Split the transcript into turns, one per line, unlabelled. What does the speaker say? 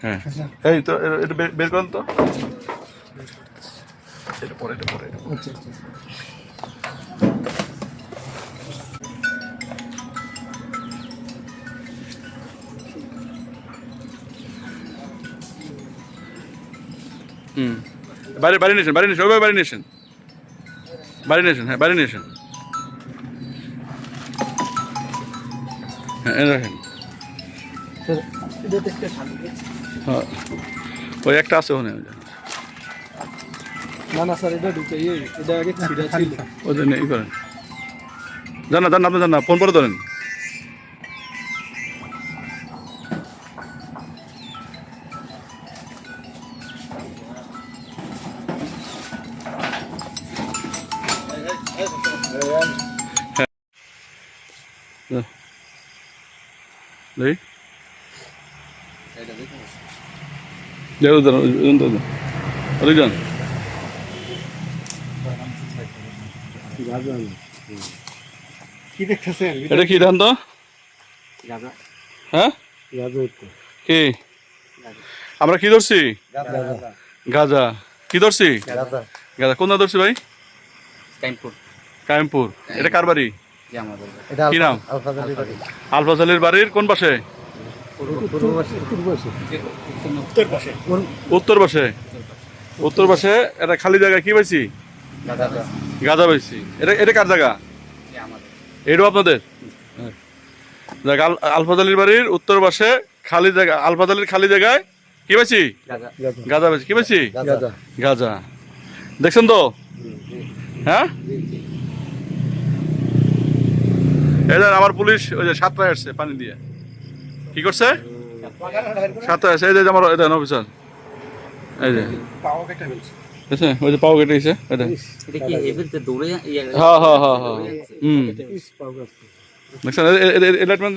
হ্যাঁ এই তো এ- এটা বের- বের করেন তো এটা পরে এটা পরে হুম। বাইরে বাইরে নিয়েছেন নিয়েছেন ওইভাবে বাইরে নিয়েছেন বাইরে নিয়েছেন হ্যাঁ বাইরে নিয়েছেন হ্যাঁ রাখেন হ্যাঁ ওই একটা আছে ওখানে।
না না স্যার এটা ঢুকে এটা আগে ছিঁড়া ছিল।
ওই জন্য ই করেন। জান না জান না, আপনি জান না ফোন করে ধরেন।
কি দেখতেছেন
এটা কি ধান তো হ্যাঁ কি আমরা কি ধরছি গাজা কি ধরছি গাজা কোন ধরছি ভাই
টাইমপুর
কায়েমপুর এটা কার বাড়ি?
যে আমাদের
এটা
কি নাম? আলফাজালির বাড়ির কোন পাশে?
উত্তর পাশে।
উত্তর পাশে। এটা খালি জায়গা কি পাইছি? গাজা পাইছি। এটা এটা কার জায়গা? এটাও আপনাদের? দেখ আলফাজালির বাড়ির উত্তর পাশে খালি জায়গা আলফাজালির খালি জায়গায় কি পাইছি? গাজা পাইছি। কি পাইছি?
গাজা।
গাজা। দেখছেন তো? হ্যাঁ? এই আমার পুলিশ ওই যে সাতটায় আসছে পানি দিয়ে। কি করছে? সাতটায় আসছে। এই যে আমার এটা অফিসার এই যে। ওই যে পাও কেটে গেছে। এটা
ইয়ে
হ্যাঁ হ্যাঁ হ্যাঁ হ্যাঁ। হুম। দেখছেন? এলাইটমেন্ট